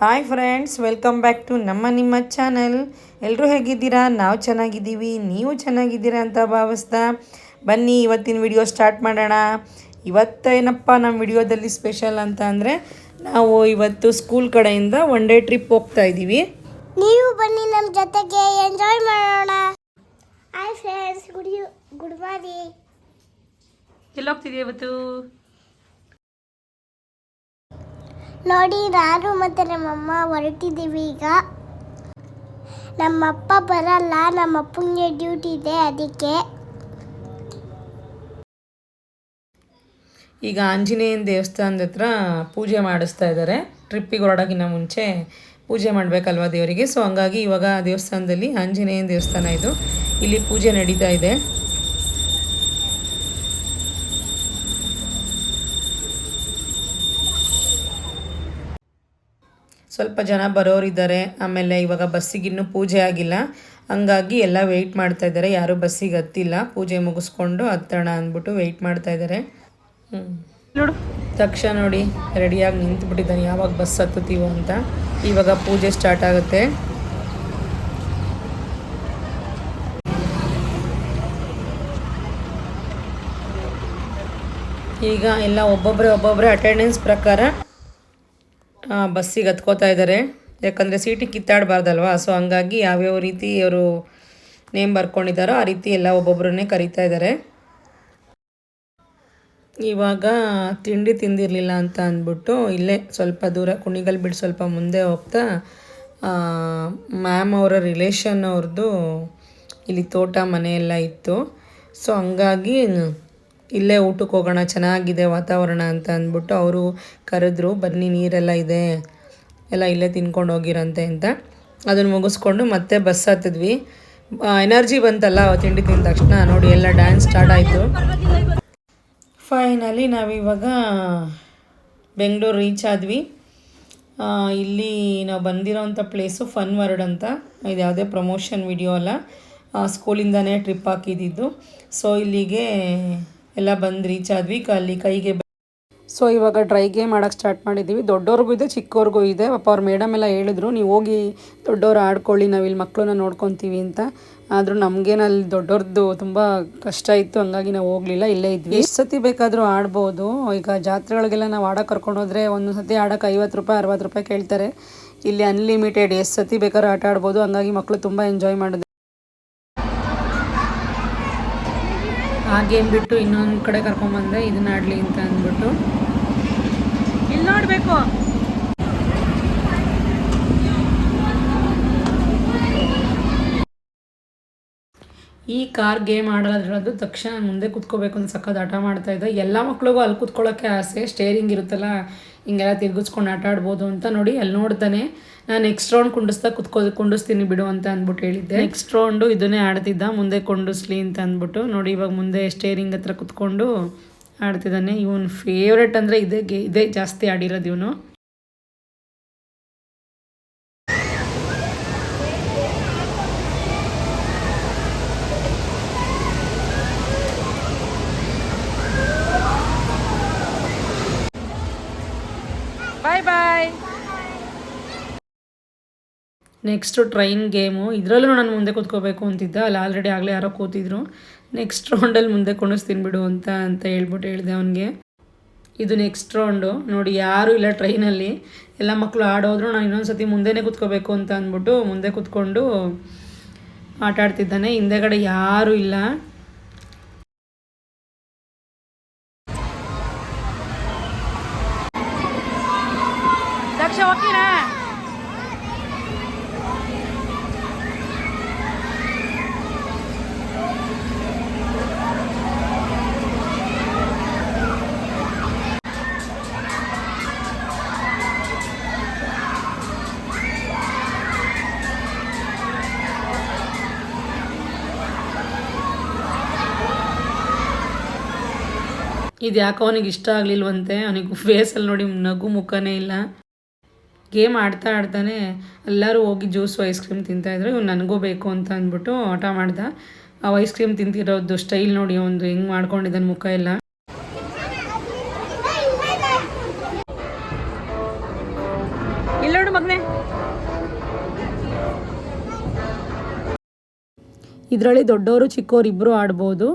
Hi friends welcome back to ನಮ್ಮ ನಿಮ್ಮ channel ಎಲ್ಲರೂ ಹೇಗಿದ್ದೀರಾ? ನಾವು ಚೆನ್ನಾಗಿದ್ದೀವಿ. ನೀವು ಚೆನ್ನಾಗಿದ್ದೀರಾ ಅಂತ ಭಾವಿಸ್ತಾ ಬನ್ನಿ ಇವತ್ತಿನ ವಿಡಿಯೋ ಸ್ಟಾರ್ಟ್ ಮಾಡೋಣ. ಇವತ್ತೇನಪ್ಪ ನಮ್ಮ ವಿಡಿಯೋದಲ್ಲಿ ಸ್ಪೆಷಲ್ ಅಂತ ಅಂದರೆ ನಾವು ಇವತ್ತು ಸ್ಕೂಲ್ ಕಡೆಯಿಂದ ಒನ್ ಡೇ ಟ್ರಿಪ್ ಹೋಗ್ತಾ ಇದ್ದೀವಿ. ನೀವು ಬನ್ನಿ ನಮ್ಮ ಜೊತೆಗೆ ಎಂಜಾಯ್ ಮಾಡೋಣ. Hi friends good good morning ಎಲ್ಲೋಗ್ತಿದ್ದೀವಿ ಇವತ್ತು? ನೋಡಿ, ನಾನು ಮತ್ತು ನಮ್ಮಮ್ಮ ಹೊರಟಿದ್ದೀವಿ ಈಗ. ನಮ್ಮಪ್ಪ ಬರಲ್ಲ ನಮ್ಮ ಅಪ್ಪಂಗೆ ಡ್ಯೂಟಿ ಇದೆ ಅದಕ್ಕೆ. ಈಗ ಆಂಜನೇಯನ ದೇವಸ್ಥಾನದ ಹತ್ರ ಪೂಜೆ ಮಾಡಿಸ್ತಾ ಇದ್ದಾರೆ. ಟ್ರಿಪ್ಪಿಗೆ ಹೊರಡೋಕ್ಕಿಂತ ಮುಂಚೆ ಪೂಜೆ ಮಾಡಬೇಕಲ್ವ ದೇವರಿಗೆ? ಸೊ ಹಂಗಾಗಿ ಇವಾಗ ದೇವಸ್ಥಾನದಲ್ಲಿ ಆಂಜನೇಯನ ದೇವಸ್ಥಾನ ಇದು. ಇಲ್ಲಿ ಪೂಜೆ ನಡೀತಾ ಇದೆ. ಸ್ವಲ್ಪ ಜನ ಬರೋರಿದ್ದಾರೆ ಆಮೇಲೆ ಇವಾಗ ಬಸ್ಸಿಗೆ ಇನ್ನೂ ಪೂಜೆ ಆಗಿಲ್ಲ. ಹಂಗಾಗಿ ಎಲ್ಲ ವೆಯ್ಟ್ ಮಾಡ್ತಾ ಇದ್ದಾರೆ. ಯಾರೂ ಬಸ್ಸಿಗೆ ಹತ್ತಿಲ್ಲ. ಪೂಜೆ ಮುಗಿಸ್ಕೊಂಡು ಹತ್ತೋಣ ಅಂದ್ಬಿಟ್ಟು ವೆಯ್ಟ್ ಮಾಡ್ತಾ ಇದ್ದಾರೆ. ನೋಡು. ತಕ್ಷಣ ನೋಡಿ ರೆಡಿಯಾಗಿ ನಿಂತ್ಬಿಟ್ಟಿದ್ದಾನೆ. ಯಾವಾಗ ಬಸ್ ಹತ್ತುತ್ತೀವೋ ಅಂತ. ಇವಾಗ ಪೂಜೆ ಸ್ಟಾರ್ಟ್ ಆಗುತ್ತೆ. ಈಗ ಎಲ್ಲ ಒಬ್ಬೊಬ್ಬರೇ ಒಬ್ಬೊಬ್ಬರೇ ಅಟೆಂಡೆನ್ಸ್ ಪ್ರಕಾರ ಬಸ್ಸಿಗೆ ಹತ್ಕೋತಾ ಇದ್ದಾರೆ. ಯಾಕಂದರೆ ಸೀಟಿಗೆ ಕಿತ್ತಾಡಬಾರ್ದಲ್ವಾ? ಸೊ ಹಂಗಾಗಿ ಯಾವ್ಯಾವ ರೀತಿ ಅವರು ನೇಮ್ ಬರ್ಕೊಂಡಿದ್ದಾರೋ ಆ ರೀತಿ ಎಲ್ಲ ಒಬ್ಬೊಬ್ಬರನ್ನೇ ಕರೀತಾ ಇದ್ದಾರೆ. ಇವಾಗ ತಿಂಡಿ ತಿಂದಿರಲಿಲ್ಲ ಅಂತ ಅಂದ್ಬಿಟ್ಟು ಇಲ್ಲೇ ಸ್ವಲ್ಪ ದೂರ, ಕುಣಿಗಲ್ ಬಿಟ್ಟು ಸ್ವಲ್ಪ ಮುಂದೆ ಹೋಗ್ತಾ ಮ್ಯಾಮ್ ಅವರ ರಿಲೇಷನ್ ಅವ್ರದ್ದು ಇಲ್ಲಿ ತೋಟ ಮನೆಯೆಲ್ಲ ಇತ್ತು. ಸೊ ಹಂಗಾಗಿ ಇಲ್ಲೇ ಊಟಕ್ಕೆ ಹೋಗೋಣ, ಚೆನ್ನಾಗಿದೆ ವಾತಾವರಣ ಅಂತ ಅಂದ್ಬಿಟ್ಟು ಅವರು ಕರೆದ್ರು, ಬನ್ನಿ ನೀರೆಲ್ಲ ಇದೆ, ಎಲ್ಲ ಇಲ್ಲೇ ತಿನ್ಕೊಂಡು ಹೋಗಿರಂತೆ ಅಂತ. ಅದನ್ನು ಮುಗಿಸ್ಕೊಂಡು ಮತ್ತೆ ಬಸ್ ಹತ್ತಿದ್ವಿ. ಎನರ್ಜಿ ಬಂತಲ್ಲ ತಿಂಡಿ ತಿಂದ ತಕ್ಷಣ, ನೋಡಿ ಎಲ್ಲ ಡ್ಯಾನ್ಸ್ ಸ್ಟಾರ್ಟ್ ಆಯಿತು. ಫೈನಲಿ ನಾವಿವಾಗ ಬೆಂಗಳೂರು ರೀಚ್ ಆದ್ವಿ. ಇಲ್ಲಿ ನಾವು ಬಂದಿರೋಂಥ ಪ್ಲೇಸು ಫನ್ ವರ್ಡ್ ಅಂತ. ಇದು ಯಾವುದೇ ಪ್ರಮೋಷನ್ ವಿಡಿಯೋ ಅಲ್ಲ. ಸ್ಕೂಲಿಂದನೇ ಟ್ರಿಪ್ ಹಾಕಿದ್ದಿದ್ದು ಸೊ ಇಲ್ಲಿಗೆ ಎಲ್ಲ ಬಂದು ರೀಚ್ ಆದ್ವಿ. ಅಲ್ಲಿ ಕೈಗೆ ಸೊ ಇವಾಗ ಡ್ರೈಗೆ ಮಾಡೋಕ್ಕೆ ಸ್ಟಾರ್ಟ್ ಮಾಡಿದ್ದೀವಿ ದೊಡ್ಡವ್ರಿಗೂ ಇದೆ ಚಿಕ್ಕವ್ರಿಗೂ ಇದೆ. ಪಾಪ ಅವ್ರ ಮೇಡಮ್ ಎಲ್ಲ ಹೇಳಿದ್ರು, ನೀವು ಹೋಗಿ ದೊಡ್ಡವ್ರು ಆಡ್ಕೊಳ್ಳಿ, ನಾವು ಇಲ್ಲಿ ಮಕ್ಕಳನ್ನ ನೋಡ್ಕೊತೀವಿ ಅಂತ. ಆದರೂ ನಮಗೇನು ಅಲ್ಲಿ ದೊಡ್ಡವ್ರದ್ದು ತುಂಬ ಕಷ್ಟ ಇತ್ತು, ಹಂಗಾಗಿ ನಾವು ಹೋಗಲಿಲ್ಲ, ಇಲ್ಲೇ ಇದ್ವಿ. ಎಷ್ಟು ಸತಿ ಬೇಕಾದರೂ ಆಡ್ಬೋದು. ಈಗ ಜಾತ್ರೆಗಳಿಗೆಲ್ಲ ನಾವು ಆಡೋಕೆ ಕರ್ಕೊಂಡೋದ್ರೆ ಒಂದು ಸತಿ ಆಡೋಕೆ ಐವತ್ತು ರೂಪಾಯಿ, ಅರವತ್ತು ರೂಪಾಯಿ ಕೇಳ್ತಾರೆ. ಇಲ್ಲಿ ಅನ್ಲಿಮಿಟೆಡ್ ಎಷ್ಟು ಸತಿ ಬೇಕಾದ್ರೂ ಆಟ ಆಡ್ಬೋದು. ಹಂಗಾಗಿ ಮಕ್ಕಳು ತುಂಬ ಎಂಜಾಯ್ ಮಾಡಿದ್ರು. ಆ ಗೇಮ್ ಬಿಟ್ಟು ಇನ್ನೊಂದು ಕಡೆ ಕರ್ಕೊಂಬಂದೆ ಇದನ್ನ ಆಡಲಿ ಅಂತ ಅಂದ್ಬಿಟ್ಟು. ಇಲ್ಲಿ ನೋಡಬೇಕು. ಈ ಕಾರ್ ಗೇಮ್ ಆಡೋದ್ರದ್ದು ತಕ್ಷಣ ಮುಂದೆ ಕುತ್ಕೋಬೇಕು ಅಂತ ಸಖತ್ ಆಟ ಮಾಡ್ತಾ ಇದ್ದೆ ಎಲ್ಲ ಮಕ್ಳಿಗೂ ಅಲ್ಲಿ ಕುತ್ಕೊಳ್ಳೋಕ್ಕೆ ಆಸೆ ಸ್ಟೇರಿಂಗ್ ಇರುತ್ತಲ್ಲ ಹಿಂಗೆಲ್ಲ ತಿರ್ಗಿಸ್ಕೊಂಡು ಆಟ ಆಡ್ಬೋದು ಅಂತ ನೋಡಿ ಅಲ್ಲಿ ನೋಡ್ತಾನೆ. ನಾನು ನೆಕ್ಸ್ಟ್ ರೌಂಡ್ ಕುಂಡಿಸ್ತಾ ಕುತ್ಕೋ, ಕುಂಡಿಸ್ತೀನಿ ಬಿಡು ಅಂತ ಅಂದ್ಬಿಟ್ಟು ಹೇಳಿದ್ದೆ. ನೆಕ್ಸ್ಟ್ ರೌಂಡು ಇದನ್ನೇ ಆಡ್ತಿದ್ದ, ಮುಂದೆ ಕುಂಡಿಸ್ಲಿ ಅಂತ ಅಂದ್ಬಿಟ್ಟು. ನೋಡಿ, ಇವಾಗ ಮುಂದೆ ಸ್ಟೇರಿಂಗ್ ಹತ್ರ ಕುತ್ಕೊಂಡು ಆಡ್ತಿದ್ದಾನೆ. ಇವನು ಫೇವ್ರೆಟ್ ಅಂದರೆ ಇದೇ ಇದೇ ಜಾಸ್ತಿ ಆಡಿರೋದು ಇವನು. Bye bye next train game ಇದರಲ್ಲೂ ನಾನು ಮುಂದೆ ಕೂತ್ಕೋಬೇಕು ಅಂತಿದ್ದೆ. ಅಲ್ಲಿ ಆಲ್ರೆಡಿ ಆಗಲೇ ಯಾರೋ ಕೂತಿದ್ರು. ನೆಕ್ಸ್ಟ್ ರೌಂಡಲ್ಲಿ ಮುಂದೆ ಕುಣಿಸ್ತೀನಿ ಬಿಡು ಅಂತ ಅಂತ ಹೇಳ್ಬಿಟ್ಟು ಹೇಳಿದೆ ಅವನಿಗೆ. ಇದು ನೆಕ್ಸ್ಟ್ ರೌಂಡು ನೋಡಿ, ಯಾರೂ ಇಲ್ಲ ಟ್ರೈನಲ್ಲಿ ಎಲ್ಲ ಮಕ್ಕಳು ಆಡೋದ್ರು. ನಾನು ಇನ್ನೊಂದು ಸತಿ ಮುಂದೆನೇ ಕೂತ್ಕೋಬೇಕು ಅಂತ ಅಂದ್ಬಿಟ್ಟು ಮುಂದೆ ಕೂತ್ಕೊಂಡು ಆಟ ಆಡ್ತಿದ್ದಾನೆ ಹಿಂದೆಗಡೆ ಯಾರೂ ಇಲ್ಲ. ಇದು ಯಾಕೋ ಅವನಿಗೆ ಇಷ್ಟ ಆಗಲಿಲ್ವಂತೆ? ಅವನಿಗೆ ಫೇಸಲ್ಲಿ ನೋಡಿ ನಗು ಮುಖನೇ ಇಲ್ಲ. ಗೇಮ್ ಆಡ್ತಾ ಆಡ್ತಾನೆ ಎಲ್ಲರೂ ಹೋಗಿ ಜ್ಯೂಸು ಐಸ್ ಕ್ರೀಮ್ ತಿಂತಾಯಿದ್ರು ಇವ್ನು ನನಗೂ ಬೇಕು ಅಂತ ಅಂದ್ಬಿಟ್ಟು ಆಟ ಮಾಡ್ದ. ಆ ಐಸ್ ಕ್ರೀಮ್ ತಿಂತಿರೋದು ಸ್ಟೈಲ್ ನೋಡಿ ಒಂದು ಹೆಂಗೆ ಮಾಡ್ಕೊಂಡಿದ್ದಾನೆ ಮುಖ ಎಲ್ಲ. ಇಲ್ಲೋಡು ಮಗನೆ. ಇದರಲ್ಲಿ ದೊಡ್ಡವರು ಚಿಕ್ಕವರು ಇಬ್ಬರು ಆಡ್ಬೋದು.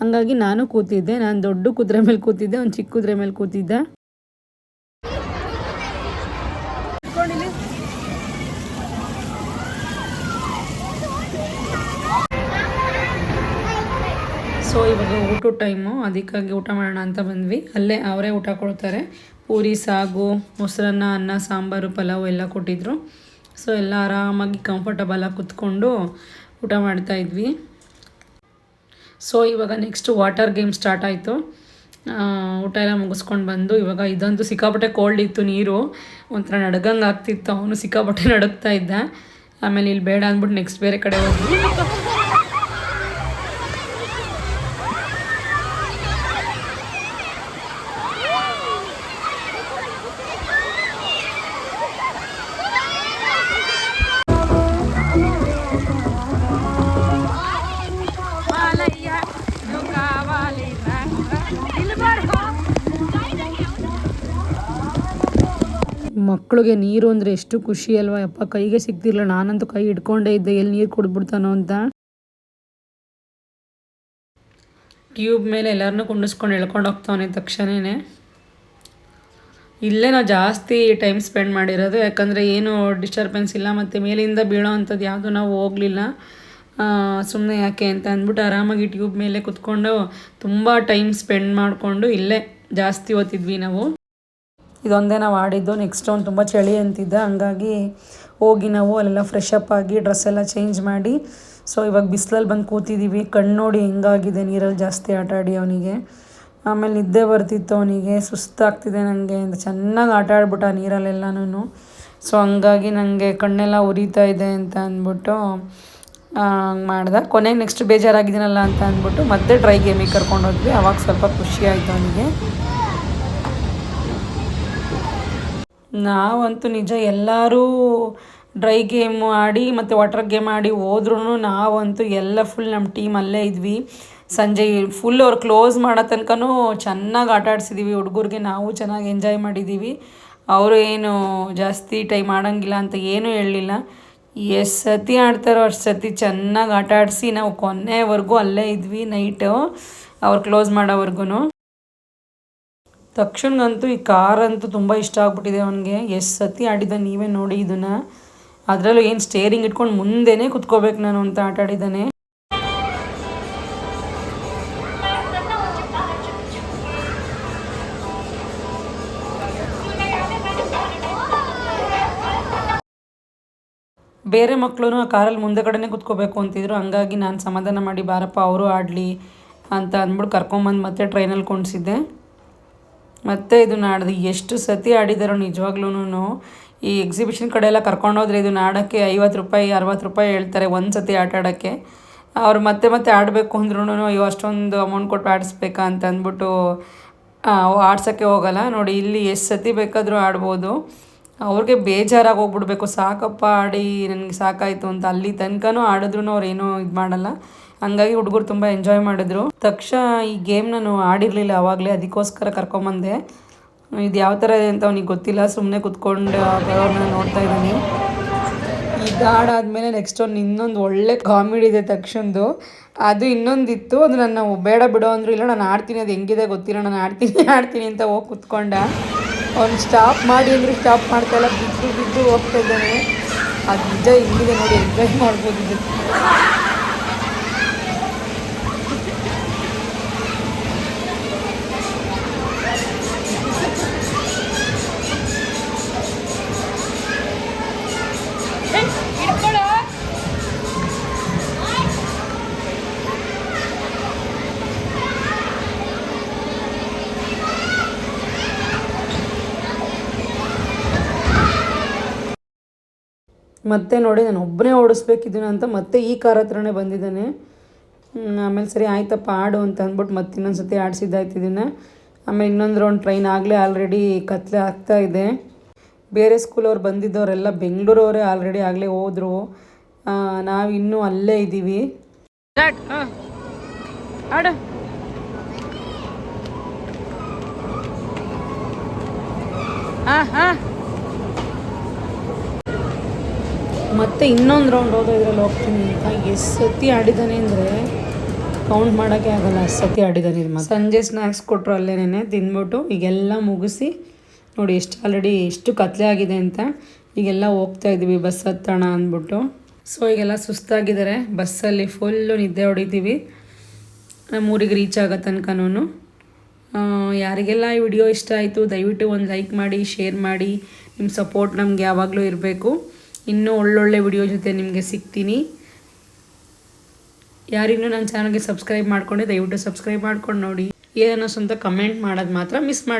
ಹಂಗಾಗಿ ನಾನು ಕೂತಿದ್ದೆ. ನಾನು ದೊಡ್ಡ ಕುದುರೆ ಮೇಲೆ ಕೂತಿದ್ದೆ, ಒಂದು ಚಿಕ್ಕ ಕುದುರೆ ಮೇಲೆ ಕೂತಿದ್ದೆ. ಸೊ ಇವಾಗ ಊಟದ ಟೈಮು ಅದಕ್ಕಾಗಿ ಊಟ ಮಾಡೋಣ ಅಂತ ಬಂದ್ವಿ. ಅಲ್ಲೇ ಅವರೇ ಊಟ ಕೊಡ್ತಾರೆ. ಪೂರಿ, ಸಾಗು, ಮೊಸರನ್ನ, ಅನ್ನ, ಸಾಂಬಾರು, ಪಲಾವು ಎಲ್ಲ ಕೊಟ್ಟಿದ್ರು. ಸೊ ಎಲ್ಲ ಆರಾಮಾಗಿ ಕಂಫರ್ಟಬಲಾಗಿ ಕುತ್ಕೊಂಡು ಊಟ ಮಾಡ್ತಾ ಇದ್ವಿ. ಸೊ ಇವಾಗ ನೆಕ್ಸ್ಟ್ ವಾಟರ್ ಗೇಮ್ ಸ್ಟಾರ್ಟ್ ಆಯಿತು. ಊಟ ಎಲ್ಲ ಮುಗಿಸ್ಕೊಂಡು ಬಂದು ಇವಾಗ ಇದಂತೂ ಸಿಕ್ಕಾಪಟ್ಟೆ ಕೋಲ್ಡ್ ಇತ್ತು ನೀರು. ಒಂಥರ ನಡಗಂಗೆ ಆಗ್ತಿತ್ತು. ಅವನು ಸಿಕ್ಕಾಪಟ್ಟೆ ನಡುಗ್ತಾ ಇದ್ದ. ಆಮೇಲೆ ಇಲ್ಲಿ ಬೇಡ ಅಂದ್ಬಿಟ್ಟು ನೆಕ್ಸ್ಟ್ ಬೇರೆ ಕಡೆ ಹೋದ್ವಿ. ಮಕ್ಕಳಿಗೆ ನೀರು ಅಂದರೆ ಎಷ್ಟು ಖುಷಿ ಅಲ್ವಾ? ಅಪ್ಪ ಕೈಗೆ ಸಿಗ್ತಿರ್ಲಿಲ್ಲ. ನಾನಂತೂ ಕೈ ಹಿಡ್ಕೊಂಡೇ ಇದ್ದೆ. ಎಲ್ಲಿ ನೀರು ಕೊಡ್ಬಿಡ್ತಾನೋ ಅಂತ. ಟ್ಯೂಬ್ ಮೇಲೆ ಎಲ್ಲರನ್ನೂ ಕುಂಡಿಸ್ಕೊಂಡು ಎಳ್ಕೊಂಡು ಹೋಗ್ತಾವನೆ ತಕ್ಷಣವೇ ಇಲ್ಲೇ ನಾವು ಜಾಸ್ತಿ ಟೈಮ್ ಸ್ಪೆಂಡ್ ಮಾಡಿರೋದು. ಯಾಕಂದರೆ ಏನು ಡಿಸ್ಟರ್ಬೆನ್ಸ್ ಇಲ್ಲ. ಮತ್ತು ಮೇಲಿಂದ ಬೀಳೋ ಅಂಥದ್ದು ಯಾವುದೂ ನಾವು ಹೋಗಲಿಲ್ಲ. ಸುಮ್ಮನೆ ಯಾಕೆ ಅಂತ ಅಂದ್ಬಿಟ್ಟು ಆರಾಮಾಗಿ ಟ್ಯೂಬ್ ಮೇಲೆ ಕುತ್ಕೊಂಡು ತುಂಬ ಟೈಮ್ ಸ್ಪೆಂಡ್ ಮಾಡಿಕೊಂಡು ಇಲ್ಲೇ ಜಾಸ್ತಿ ಓದ್ತಿದ್ವಿ ನಾವು. ಇದೊಂದೇ ನಾವು ಆಡಿದ್ದು. ನೆಕ್ಸ್ಟ್ ಒಂದು ತುಂಬ ಚಳಿ ಅಂತಿದ್ದ ಹಂಗಾಗಿ ಹೋಗಿ ನಾವು ಅಲ್ಲೆಲ್ಲ ಫ್ರೆಶ್ ಅಪ್ ಆಗಿ ಡ್ರೆಸ್ ಎಲ್ಲ ಚೇಂಜ್ ಮಾಡಿ. ಸೊ ಇವಾಗ ಬಿಸಿಲಲ್ಲಿ ಬಂದು ಕೂತಿದ್ದೀವಿ ಕಣ್ಣು ನೋಡಿ ಹೆಂಗಾಗಿದೆ ನೀರಲ್ಲಿ ಜಾಸ್ತಿ ಆಟ ಆಡಿ ಅವನಿಗೆ. ಆಮೇಲೆ ನಿದ್ದೆ ಬರ್ತಿತ್ತು ಅವನಿಗೆ. ಸುಸ್ತಾಗ್ತಿದೆ ನನಗೆ ಅಂತ ಚೆನ್ನಾಗಿ ಆಟ ಆಡ್ಬಿಟ್ಟ ನೀರಲ್ಲೆಲ್ಲನೂ ಸೊ ಹಂಗಾಗಿ ನನಗೆ ಕಣ್ಣೆಲ್ಲ ಉರಿತಾ ಇದೆ ಅಂತ ಅಂದ್ಬಿಟ್ಟು ಮಾಡ್ದೆ. ಕೊನೆಗೆ ನೆಕ್ಸ್ಟ್ ಬೇಜಾರಾಗಿದ್ದೀನಲ್ಲ ಅಂತ ಅಂದ್ಬಿಟ್ಟು ಮತ್ತೆ ಡ್ರೈ ಗೇಮಿಗೆ ಕರ್ಕೊಂಡು ಹೋದ್ವಿ. ಅವಾಗ ಸ್ವಲ್ಪ ಖುಷಿ ಆಯಿತು ಅವನಿಗೆ. ನಾವಂತೂ ನಿಜ ಎಲ್ಲರೂ ಡ್ರೈ ಗೇಮ್ ಆಡಿ ಮತ್ತು ವಾಟರ್ ಗೇಮ್ ಆಡಿ ಹೋದ್ರೂ ನಾವಂತೂ ಎಲ್ಲ ಫುಲ್ ನಮ್ಮ ಟೀಮ್ ಅಲ್ಲೇ ಇದ್ವಿ. ಸಂಜೆ ಫುಲ್ ಅವ್ರು ಕ್ಲೋಸ್ ಮಾಡೋ ತನಕನೂ ಚೆನ್ನಾಗಿ ಆಟ ಆಡ್ಸಿದ್ದೀವಿ ಹುಡುಗರಿಗೆ ನಾವು ಚೆನ್ನಾಗಿ ಎಂಜಾಯ್ ಮಾಡಿದ್ದೀವಿ ಅವರು ಏನು ಜಾಸ್ತಿ ಟೈಮ್ ಆಡೋಂಗಿಲ್ಲ ಅಂತ ಏನೂ ಹೇಳಲಿಲ್ಲ. ಎಷ್ಟು ಸತಿ ಆಡ್ತಾರೋ ಅಷ್ಟು ಸತಿ ಚೆನ್ನಾಗಿ ಆಟ ಆಡಿಸಿ ನಾವು ಕೊನೆವರೆಗೂ ಅಲ್ಲೇ ಇದ್ವಿ ನೈಟು. ಅವ್ರು ಕ್ಲೋಸ್ ಮಾಡೋವರೆಗೂ ತಕ್ಷಣಗಂತೂ ಈ ಕಾರ್ ಅಂತೂ ತುಂಬ ಇಷ್ಟ ಆಗ್ಬಿಟ್ಟಿದೆ ಅವನಿಗೆ. ಎಷ್ಟು ಸತಿ ಆಡಿದ ನೀವೇ ನೋಡಿ ಇದನ್ನು. ಅದರಲ್ಲೂ ಏನು ಸ್ಟೇರಿಂಗ್ ಇಟ್ಕೊಂಡು ಮುಂದೆನೇ ಕುತ್ಕೋಬೇಕು ನಾನು ಅಂತ ಆಟ ಆಡಿದ್ದಾನೆ. ಬೇರೆ ಮಕ್ಕಳು ಆ ಕಾರಲ್ಲಿ ಮುಂದೆ ಕಡೆನೇ ಕುತ್ಕೋಬೇಕು ಅಂತಿದ್ರು. ಹಂಗಾಗಿ ನಾನು ಸಮಾಧಾನ ಮಾಡಿ, ಬಾರಪ್ಪ, ಅವರು ಆಡಲಿ ಅಂತ ಅಂದ್ಬಿಟ್ಟು ಕರ್ಕೊಂಬಂದು ಮತ್ತೆ ಟ್ರೈನಲ್ಲಿ ಕೊಂಡಿಸಿದ್ದೆ ಮತ್ತೆ ಇದು ನಾಡ್ದು ಎಷ್ಟು ಸತಿ ಆಡಿದಾರೋ ನಿಜವಾಗ್ಲೂ ಈ ಎಕ್ಸಿಬಿಷನ್ ಕಡೆ ಎಲ್ಲ ಕರ್ಕೊಂಡೋದ್ರೆ ಇದು ಆಡೋಕ್ಕೆ ಐವತ್ತು ರೂಪಾಯಿ, ಅರವತ್ತು ರೂಪಾಯಿ ಹೇಳ್ತಾರೆ ಒಂದು ಸತಿ ಆಟ ಆಡೋಕ್ಕೆ. ಅವ್ರು ಮತ್ತೆ ಮತ್ತೆ ಆಡಬೇಕು ಅಂದ್ರೂ ಅಯ್ಯೋ, ಅಷ್ಟೊಂದು ಅಮೌಂಟ್ ಕೊಟ್ಟು ಆಡಿಸ್ಬೇಕಾ ಅಂತ ಅಂದ್ಬಿಟ್ಟು ಆಡ್ಸೋಕ್ಕೆ ಹೋಗಲ್ಲ. ನೋಡಿ, ಇಲ್ಲಿ ಎಷ್ಟು ಸತಿ ಬೇಕಾದರೂ ಆಡ್ಬೋದು. ಅವ್ರಿಗೆ ಬೇಜಾರಾಗಿ ಹೋಗ್ಬಿಡ್ಬೇಕು. ಸಾಕಪ್ಪ ಆಡಿ, ನನಗೆ ಸಾಕಾಯಿತು ಅಂತ ಅಲ್ಲಿ ತನಕನೂ ಆಡಿದ್ರು ಅವ್ರು ಏನೂ ಇದು ಮಾಡಲ್ಲ. ಹಂಗಾಗಿ ಹುಡುಗರು ತುಂಬ ಎಂಜಾಯ್ ಮಾಡಿದ್ರು. ತಕ್ಷಣ ಈ ಗೇಮ್ ನಾನು ಆಡಿರಲಿಲ್ಲ ಆವಾಗಲೇ ಅದಕ್ಕೋಸ್ಕರ ಕರ್ಕೊಂಬಂದೆ. ಇದು ಯಾವ ಥರ ಇದೆ ಅಂತ ಅವ್ನಿಗೆ ಗೊತ್ತಿಲ್ಲ ಸುಮ್ಮನೆ ಕುತ್ಕೊಂಡು ಅವ್ರನ್ನ ನೋಡ್ತಾ ಇದ್ದೀನಿ. ಈಗ ಆಡಾದ್ಮೇಲೆ ನೆಕ್ಸ್ಟ್ ಒಂದು ಇನ್ನೊಂದು ಒಳ್ಳೆ ಕಾಮಿಡಿ ಇದೆ ತಕ್ಷಣದ್ದು. ಅದು ಇನ್ನೊಂದಿತ್ತು, ಅದು ನನ್ನ ಬೇಡ ಬಿಡೋ ಅಂದರು, ಇಲ್ಲ ನಾನು ಆಡ್ತೀನಿ, ಅದು ಹೆಂಗಿದೆ ಗೊತ್ತಿಲ್ಲ, ನಾನು ಆಡ್ತೀನಿ ಆಡ್ತೀನಿ ಅಂತ ಹೋಗಿ ಕುತ್ಕೊಂಡ. ಅವ್ನು ಸ್ಟಾಪ್ ಮಾಡಿ ಅಂದರೆ ಸ್ಟಾಪ್ ಮಾಡ್ತಾ ಇಲ್ಲ, ಬಿದ್ದು ಬಿದ್ದು ಹೋಗ್ತಾ ಇದ್ದಾನೆ. ಅದು ನಿಜ ನೋಡಿ ಎಂಜಾಯ್ ಮಾಡ್ಬೋದು ಮತ್ತೆ ನೋಡಿ, ನಾನು ಒಬ್ಬನೇ ಓಡಿಸ್ಬೇಕಿದ್ದೀನಿ ಅಂತ ಮತ್ತೆ ಈ ಕಾರ್ ಹತ್ರನೇ ಬಂದಿದ್ದಾನೆ. ಆಮೇಲೆ ಸರಿ ಆಯ್ತಪ್ಪ, ಆಡು ಅಂತ ಅಂದ್ಬಿಟ್ಟು ಮತ್ತೆ ಇನ್ನೊಂದು ಸತಿ ಆಡಿಸಿದ್ದಾಯ್ತಿದ್ದೀನಿ. ಆಮೇಲೆ ಇನ್ನೊಂದು ರೌಂಡ್ ಟ್ರೈನ್ ಆಗಲೇ ಆಲ್ರೆಡಿ ಕತ್ಲೆ ಆಗ್ತಾ ಇದೆ. ಬೇರೆ ಸ್ಕೂಲವ್ರು ಬಂದಿದ್ದವರೆಲ್ಲ ಬೆಂಗಳೂರವರೇ ಆಲ್ರೆಡಿ ಆಗಲೇ ಹೋದರು. ನಾವು ಇನ್ನೂ ಅಲ್ಲೇ ಇದ್ದೀವಿ ಹಾಂ ಹಾಂ. ಮತ್ತೆ ಇನ್ನೊಂದು ರೌಂಡ್ ಹೋದೋ ಇದ್ರಲ್ಲಿ ಹೋಗ್ತೀನಿ ಅಂತ ಎಷ್ಟು ಸತಿ ಆಡಿದ್ದಾನೆ ಅಂದರೆ ಕೌಂಟ್ ಮಾಡೋಕ್ಕೆ ಆಗಲ್ಲ. ಅಷ್ಟು ಸತಿ ಆಡಿದ್ದಾನೆ ಇದು ಮತ್ತೆ ಸಂಜೆ ಸ್ನ್ಯಾಕ್ಸ್ ಕೊಟ್ಟರು ಅಲ್ಲೇನೆ ತಿಂದ್ಬಿಟ್ಟು ಈಗೆಲ್ಲ ಮುಗಿಸಿ ನೋಡಿ ಎಷ್ಟು ಆಲ್ರೆಡಿ ಎಷ್ಟು ಕತ್ಲೆ ಆಗಿದೆ ಅಂತ ಈಗೆಲ್ಲ ಹೋಗ್ತಾ ಇದ್ದೀವಿ ಬಸ್ ಹತ್ತೋಣ ಅಂದ್ಬಿಟ್ಟು. ಸೊ ಈಗೆಲ್ಲ ಸುಸ್ತಾಗಿದ್ದಾರೆ. ಬಸ್ಸಲ್ಲಿ ಫುಲ್ಲು ನಿದ್ದೆ ಹೊಡಿತೀವಿ. ನಮ್ಮೂರಿಗೆ ರೀಚ್ ಆಗೋ ತನಕನೂ ಯಾರಿಗೆಲ್ಲ ಈ ವಿಡಿಯೋ ಇಷ್ಟ ಆಯಿತು ದಯವಿಟ್ಟು ಒಂದು ಲೈಕ್ ಮಾಡಿ ಶೇರ್ ಮಾಡಿ. ನಿಮ್ಮ ಸಪೋರ್ಟ್ ನಮ್ಗೆ ಯಾವಾಗಲೂ ಇರಬೇಕು. ಇನ್ನೂ ಒಳ್ಳೊಳ್ಳೆ ವಿಡಿಯೋ ಜೊತೆ ನಿಮಗೆ ಸಿಗ್ತೀನಿ. ಯಾರಿನ್ನೂ ನನ್ನ ಚಾನಲ್ಗೆ ಸಬ್ಸ್ಕ್ರೈಬ್ ಮಾಡ್ಕೊಂಡೆ, ದಯವಿಟ್ಟು ಸಬ್ಸ್ಕ್ರೈಬ್ ಮಾಡ್ಕೊಂಡು ನೋಡಿ. ಏನೋ ಸ್ವಂತ ಕಮೆಂಟ್ ಮಾಡೋದು ಮಾತ್ರ ಮಿಸ್ ಮಾಡಿ